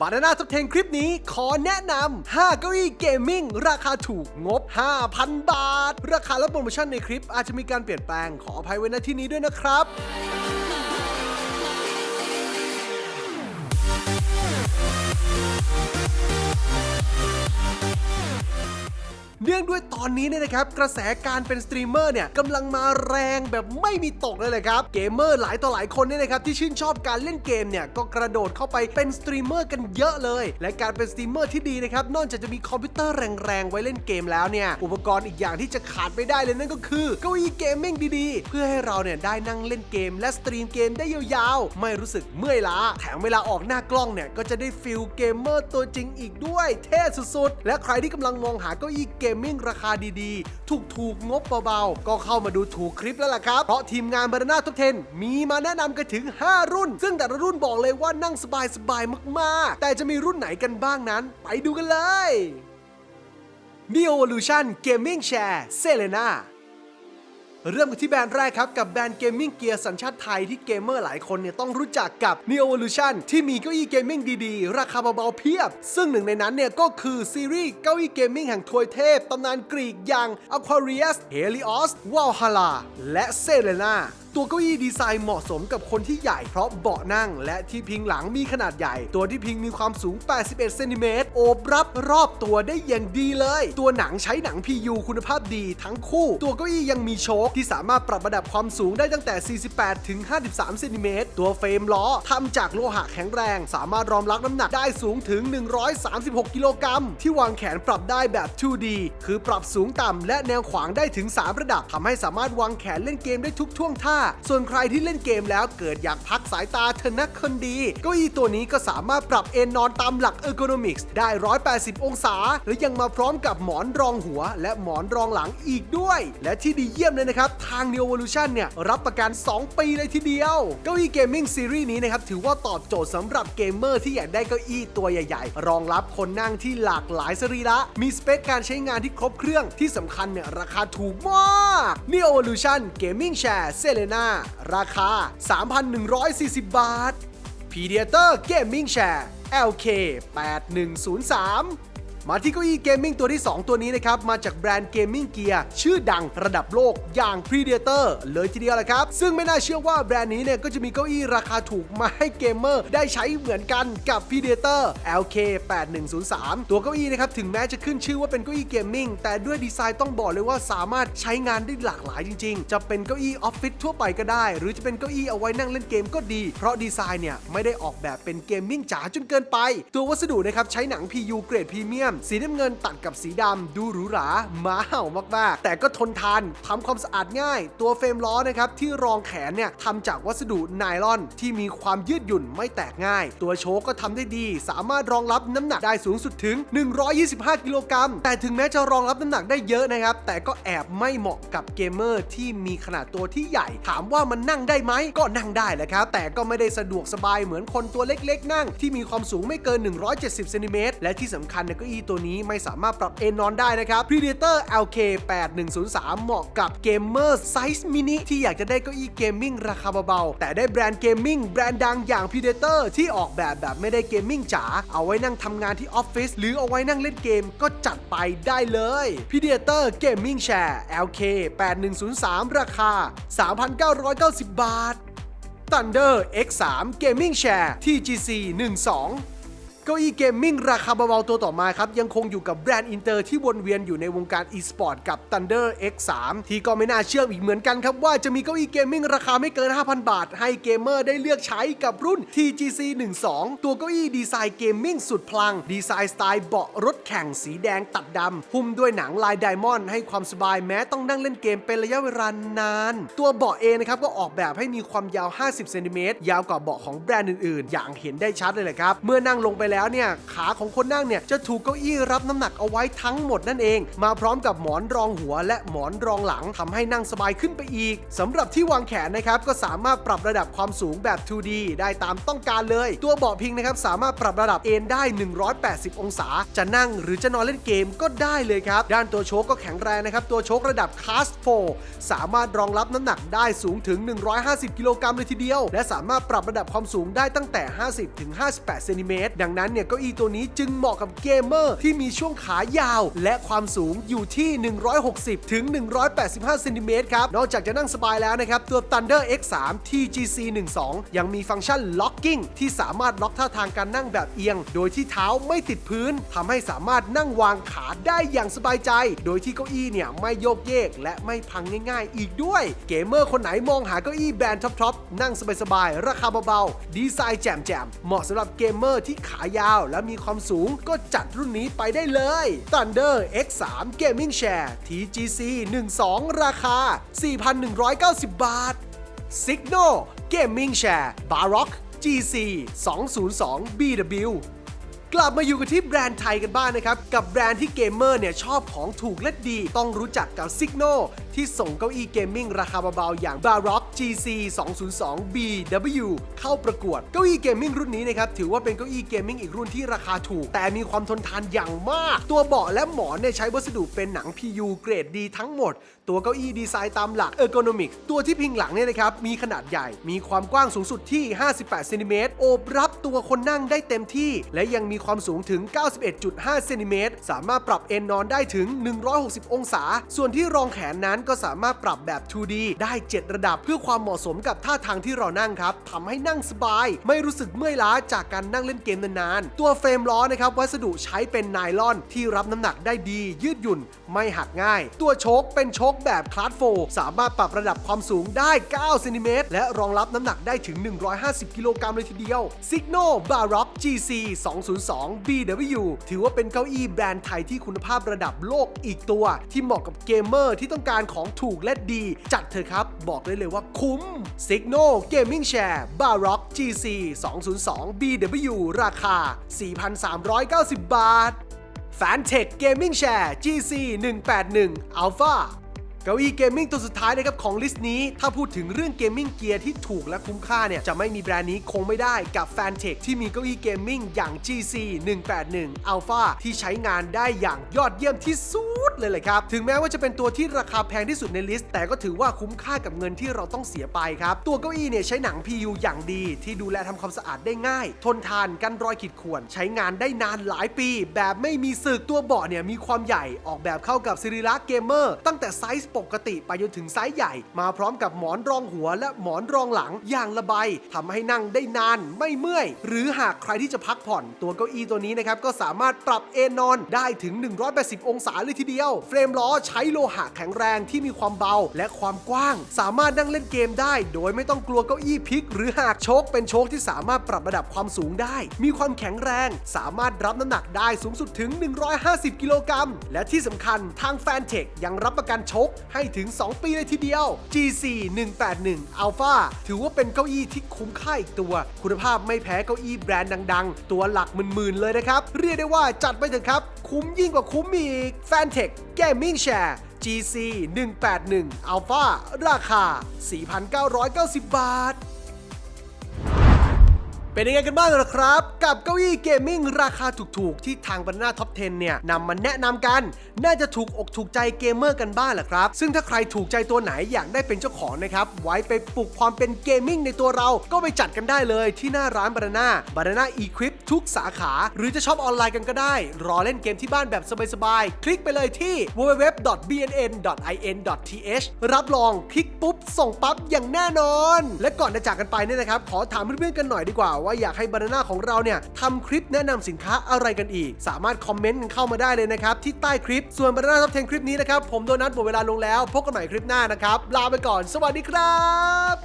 บานาน่าท็อป10คลิปนี้ขอแนะนำ5เก้าอี้เกมมิ่งราคาถูกงบ 5,000 บาท ราคาและโปรโมชั่นในคลิปอาจจะมีการเปลี่ยนแปลงขออภัยไว้ณที่นี้ด้วยนะครับ เนื่องด้วยตอนนี้เนี่ยนะครับกระแสการเป็นสตรีมเมอร์เนี่ยกำลังมาแรงแบบไม่มีตกเลยเลยครับเกมเมอร์หลายต่อหลายคนเนี่ยนะครับที่ชื่นชอบการเล่นเกมเนี่ยก็กระโดดเข้าไปเป็นสตรีมเมอร์กันเยอะเลย และการเป็นสตรีมเมอร์ที่ดีนะครับนอกจากจะมีคอมพิวเตอร์แรงๆไว้เล่นเกมแล้วเนี่ยอุปกรณ์อีกอย่างที่จะขาดไม่ได้เลยนั่นก็คือเก้าอี้เกมมิ่งดีๆ เพื่อให้เราเนี่ยได้นั่งเล่นเกม และสตรีมเกมได้ยาวๆ ไม่รู้สึกเมื่อยล้า แถมเวลาออกหน้ากล้องเนี่ยก็จะได้ฟิลเกมเมอร์ตัวจริงอีกด้วย เท่สุดๆ และใครที่กำลังมองหาเก้าอี้เกมมิ่งราคาดีๆ ถูกๆงบเบาๆ ก็เข้ามาดูถูกคลิปแล้วล่ะครับ เพราะทีมงานบรรณาทุกเทนมีมาแนะนำกันถึง 5 รุ่น ซึ่งแต่ละรุ่นบอกเลยว่านั่งสบายๆมากๆ แต่จะมีรุ่นไหนกันบ้างนั้น ไปดูกันเลย Neo Evolution Gaming Chair Selena เริ่มกันที่แบรนด์แรกครับ กับแบรนด์เกมมิ่งเกียร์สัญชาติไทยที่เกมเมอร์หลายคนเนี่ยต้องรู้จักกับ Neo Evolution ที่มีเก้าอี้เกมมิ่งดีๆ ราคาเบาๆเพียบ ซึ่งหนึ่งในนั้นเนี่ยก็คือซีรีส์เก้าอี้เกมมิ่งแห่งทวยเทพตำนานกรีกอย่าง Aquarius Helios Valhalla และ Selena ตัวเก้าอี้ดีไซน์เหมาะสมกับคนที่ใหญ่เพราะเบาะนั่ง และที่พิงหลังมีขนาดใหญ่ ตัวที่พิงมีความสูง 81 เซนติเมตรโอบรับรอบตัวได้อย่างดีเลย ตัวหนังใช้หนัง PU คุณภาพดีทั้งคู่ ตัวเก้าอี้ยังมีโชคที่สามารถปรับระดับความสูงได้ตั้งแต่ 48 ถึง 53 เซนติเมตรตัวเฟรมล้อทำจากโลหะแข็งแรง สามารถรองรับน้ำหนักได้สูงถึง 136 กิโลกรัมที่วางแขนปรับได้แบบ 2D คือปรับสูงต่ำและแนวขวางได้ถึง 3 ระดับทำให้สามารถวางแขนเล่นเกมได้ทุกท่วงท่าส่วนใครที่เล่นเกมแล้วเกิดอยากพักสายตาเธอนักคนดีเก้าอี้ตัวนี้ก็สามารถปรับเอนนอนตามหลักเออร์โกนอมิกส์ได้ 180 องศา และยังมาพร้อมกับหมอนรองหัว และหมอนรองหลังอีกด้วย และที่ดีเยี่ยมเลยนะครับ ทาง Neo Evolution เนี่ย รับประกัน 2 ปีเลยทีเดียว เก้าอี้เกมมิ่งซีรีส์นี้นะครับ ถือว่าตอบโจทย์สำหรับเกมเมอร์ที่อยากได้เก้าอี้ตัวใหญ่ๆ รองรับคนนั่งที่หลากหลายสรีระ มีสเปคการใช้งานที่ครบเครื่องที่สำคัญเนี่ยราคาถูกมาก Neo Evolution Gaming Chair Selena น่าราคา 3,140 บาท p e d i a t o r Gaming Share LK 8103 มาที่เก้าอี้เกมมิ่งตัวที่ 2 ตัวนี้นะครับ มาจากแบรนด์เกมมิ่งเกียร์ชื่อดังระดับโลกอย่าง Predator เลยทีเดียวแหละครับ ซึ่งไม่น่าเชื่อว่าแบรนด์นี้เนี่ย ก็จะมีเก้าอี้ราคาถูกมาให้เกมเมอร์ได้ใช้เหมือนกันกับ Predator LK 8103 ตัวเก้าอี้นะครับ ถึงแม้จะขึ้นชื่อว่าเป็นเก้าอี้เกมมิ่งแต่ด้วยดีไซน์ต้องบอกเลยว่าสามารถใช้งานได้หลากหลายจริง ๆ จะเป็นเก้าอี้ออฟฟิศทั่วไปก็ได้ หรือจะเป็นเก้าอี้เอาไว้นั่งเล่นเกมก็ดี เพราะดีไซน์เนี่ยไม่ได้ออกแบบเป็นเกมมิ่งจ๋าจนเกินไป ตัววัสดุนะครับใช้หนัง PU เกรดพรีเมียมสีน้ำเงินตัดกับสีดำดูหรูหรามาเห่ามากๆ แต่ก็ทนทานทำความสะอาดง่าย ตัวเฟรมล้อนะครับที่รองแขนเนี่ยทำจากวัสดุไนลอนที่มีความยืดหยุ่นไม่แตกง่าย ตัวโชก็ทำได้ดี สามารถรองรับน้ำหนักได้สูงสุดถึง 125 กิโลกรัมแต่ถึงแม้จะรองรับน้ำหนักได้เยอะนะครับ แต่ก็แอบไม่เหมาะกับเกมเมอร์ที่มีขนาดตัวที่ใหญ่ ถามว่ามันนั่งได้ไหมก็นั่งได้แหละครับ แต่ก็ไม่ได้สะดวกสบายเหมือนคนตัวเล็กๆ นั่ง ที่มีความสูงไม่เกิน 170เซนติเมตรและที่สำคัญเนี่ยก้าอี้ตัวนี้ไม่สามารถปรับเอนนอนได้นะครับ Predator LK 8103 เหมาะกับเกมเมอร์ไซส์มินิที่อยากจะได้เก้าอี้เกมมิ่งราคาเบาๆ แต่ได้แบรนด์เกมมิ่งแบรนด์ดังอย่าง Predator ที่ออกแบบแบบไม่ได้เกมมิ่งจ๋าเอาไว้นั่งทำงานที่ออฟฟิศหรือเอาไว้นั่งเล่นเกมก็จัดไปได้เลย Predator Gaming Chair LK 8103 ราคา 3,990 บาท Thunder X3 Gaming Chair TGC 12 เก้าอี้เกมมิ่งราคาเบาๆตัวต่อมาครับ ยังคงอยู่กับแบรนด์อินเตอร์ที่วนเวียนอยู่ในวงการ e-sport กับ Thunder X3 ที่ก็ไม่น่าเชื่ออีกเหมือนกันครับ ว่าจะมีเก้าอี้เกมมิ่งราคาไม่เกิน 5,000 บาท ให้เกมเมอร์ได้เลือกใช้กับรุ่น TGC 12 ตัวเก้าอี้ดีไซน์เกมมิ่งสุดพลัง ดีไซน์สไตล์เบาะรถแข่งสีแดงตัดดำหุ้มด้วยหนังลายไดมอนด์ให้ความสบายแม้ต้องนั่งเล่นเกมเป็นระยะเวลานาน ตัวเบาะเองนะครับก็ออกแบบให้มีความยาว 50 เซนติเมตรยาวกว่าเบาะของแบรนด์อื่นๆ อย่างเห็นได้ชัดเลยแหละครับเมื่อนั่งลงไปแล้วเนี่ยขาของคนนั่งเนี่ยจะถูกเก้าอี้รับน้ำหนักเอาไว้ทั้งหมดนั่นเอง มาพร้อมกับหมอนรองหัว และหมอนรองหลังทำให้นั่งสบายขึ้นไปอีกสำหรับที่วางแขนนะครับก็สามารถปรับระดับความสูงแบบ 2D ได้ตามต้องการเลย ตัวเบาะพิงนะครับสามารถปรับระดับเอนได้ 180 องศา จะนั่งหรือจะนอนเล่นเกมก็ได้เลยครับ ด้านตัวโชคก็แข็งแรงนะครับ ตัวโชคระดับ Class 4สามารถรองรับน้ำหนักได้สูงถึง 150 กิโลกรัมเลยทีเดียว และสามารถปรับระดับความสูงได้ตั้งแต่ 50 ถึง 58 เซนติเมตร ดังนั้นนั้นเนี่ยเก้าอี้ตัวนี้จึงเหมาะกับเกมเมอร์ที่มีช่วงขายาว และความสูงอยู่ที่ 160 ถึง 185เซนติเมตรครับ นอกจากจะนั่งสบายแล้วนะครับ ตัว Thunder X3 TGC 12ยังมีฟังก์ชัน Locking ที่สามารถล็อกท่าทางการนั่งแบบเอียง โดยที่เท้าไม่ติดพื้นทำให้สามารถนั่งวางขาได้อย่างสบายใจ โดยที่เก้าอี้เนี่ยไม่โยกเยก และไม่พังง่ายๆ อีกด้วย เกมเมอร์คนไหนมองหาเก้าอี้แบรนด์ท็อปๆนั่งสบายๆราคาเบาๆดีไซน์แจ่มๆเหมาะสำหรับเกมเมอร์ที่ขายาวและมีความสูงก็จัดรุ่นนี้ไปได้เลย Thunder X3 Gaming Chair TGC 12 ราคา 4,190 บาท Signal Gaming Chair Baroque GC 202 BW กลับมาอยู่กันที่แบรนด์ไทยกันบ้างนะครับ กับแบรนด์ที่เกมเมอร์เนี่ยชอบของถูกและดี ต้องรู้จักกับ Signal ที่ส่งเก้าอี้เกมมิ่งราคาเบาๆอย่าง Baroque GC 202 BW เข้าประกวด เก้าอี้เกมมิ่งรุ่นนี้นะครับ ถือว่าเป็นเก้าอี้เกมมิ่งอีกรุ่นที่ราคาถูก แต่มีความทนทานอย่างมาก ตัวเบาะและหมอนเนี่ยใช้วัสดุเป็นหนัง PU เกรดดีทั้งหมด ตัวเก้าอี้ดีไซน์ตามหลัก Ergonomic ตัวที่พิงหลังเนี่ยนะครับ มีขนาดใหญ่ มีความกว้างสูงสุดที่ 58 เซนติเมตร โอบรับตัวคนนั่งได้เต็มที่ และยังมีความสูงถึง 91.5 เซนติเมตร สามารถปรับเอนนอนได้ถึง 160 องศา ส่วนที่รองแขนนั้นก็สามารถปรับแบบ 2D ได้ 7 ระดับเพื่อความเหมาะสมกับท่าทางที่เรานั่งครับทำให้นั่งสบาย ไม่รู้สึกเมื่อยล้าจากการนั่งเล่นเกมนานๆ ตัวเฟรมล้อนะครับวัสดุใช้เป็นไนลอนที่รับน้ำหนักได้ดี ยืดหยุ่น ไม่หักง่าย ตัวโชคเป็นโชคแบบคลาสโฟสามารถปรับระดับความสูงได้ 9 เซนติเมตร และรองรับน้ำหนักได้ถึง 150 กิโลกรัมเลยทีเดียว Signal Baroque GC 202 BW ถือว่าเป็นเก้าอี้แบรนด์ไทยที่คุณภาพระดับโลกอีกตัว ที่เหมาะกับเกมเมอร์ที่ต้องการของถูกและดี จัดเถอะครับ บอกได้เลยว่าคุ้ม Signal Gaming Share Barock GC 202 BW ราคา 4,390 บาท Fantech Gaming Share GC 181 Alpha เก้าอี้เกมมิ่งตัวสุดท้ายนะครับของลิสต์นี้ ถ้าพูดถึงเรื่องเกมมิ่งเกียร์ที่ถูกและคุ้มค่าเนี่ย จะไม่มีแบรนด์นี้คงไม่ได้กับ f a n t e c ที่มีเก้าอี้เกมมิ่งอย่าง GC 181 Alpha ที่ใช้งานได้อย่างยอดเยี่ยมที่สุดเลยเลยครับ ถึงแม้ว่าจะเป็นตัวที่ราคาแพงที่สุดในลิสต์ แต่ก็ถือว่าคุ้มค่ากับเงินที่เราต้องเสียไปครับ ตัวเก้าอี้เนี่ยใช้หนัง PU อย่างดี ที่ดูแลทำความสะอาดได้ง่าย ทนทานกันรอยขีดข่วน ใช้งานได้นานหลายปี แบบไม่มีสึกตัวเบาะเนี่ยมีความใหญ่ออกแบบเข้ากับสิริระเกมเมอร์ตั้งแต่ไซส์ปกติไปจนถึงไซส์ใหญ่ มาพร้อมกับหมอนรองหัวและหมอนรองหลังอย่างละใบทำให้นั่งได้นานไม่เมื่อย หรือหากใครที่จะพักผ่อนตัวเก้าอี้ตัวนี้นะครับก็สามารถปรับเอนนอนได้ถึง 180 องศาเลยทีเดียว เฟรมล้อใช้โลหะแข็งแรงที่มีความเบาและความกว้าง สามารถนั่งเล่นเกมได้ โดยไม่ต้องกลัวเก้าอี้พลิก หรือหากโชคเป็นโชคที่สามารถปรับระดับความสูงได้ มีความแข็งแรง สามารถรับน้ำหนักได้สูงสุดถึง 150 กิโลกรัมและที่สำคัญทางแฟนเทคยังรับประกันโชคให้ถึง 2 ปีเลยทีเดียว GC 181 Alpha ถือว่าเป็นเก้าอี้ที่คุ้มค่าอีกตัว คุณภาพไม่แพ้เก้าอี้แบรนด์ดัง ๆ ตัวหลักหมื่นๆเลยนะครับ เรียกได้ว่าจัดไปเถอะครับ คุ้มยิ่งกว่าคุ้มอีก Fantech Gaming Share GC 181 Alpha ราคา 4,990 บาท เป็นยังไงกันบ้างล่ะครับ กับเก้าอี้เกมมิ่งราคาถูกๆ ที่ทางบรรณาท็อป 10 เนี่ยนำมาแนะนำกัน น่าจะถูกอกถูกใจเกมเมอร์กันบ้างแหละครับ ซึ่งถ้าใครถูกใจตัวไหนอยากได้เป็นเจ้าของนะครับ ไว้ไปปลุกความเป็นเกมมิ่งในตัวเราก็ไปจัดกันได้เลยที่หน้าร้านบรรณาบรรณาอีควิปทุกสาขา หรือจะช็อปออนไลน์กันก็ได้ รอเล่นเกมที่บ้านแบบสบายๆคลิกไปเลยที่ www.bnn.in.th รับรองคลิกปุ๊บส่งปั๊บอย่างแน่นอน และก่อนจะจากกันไปเนี่ยนะครับขอถามเพื่อนๆกันหน่อยดีกว่าว่าอยากให้บรรณาของเราเนี่ยทำคลิปแนะนำสินค้าอะไรกันอีก สามารถคอมเมนต์กันเข้ามาได้เลยนะครับที่ใต้คลิปส่วนบรรณาท็อป10คลิปนี้นะครับผมโดนัทหมดเวลาลงแล้วพบกันใหม่คลิปหน้านะครับลาไปก่อน สวัสดีครับ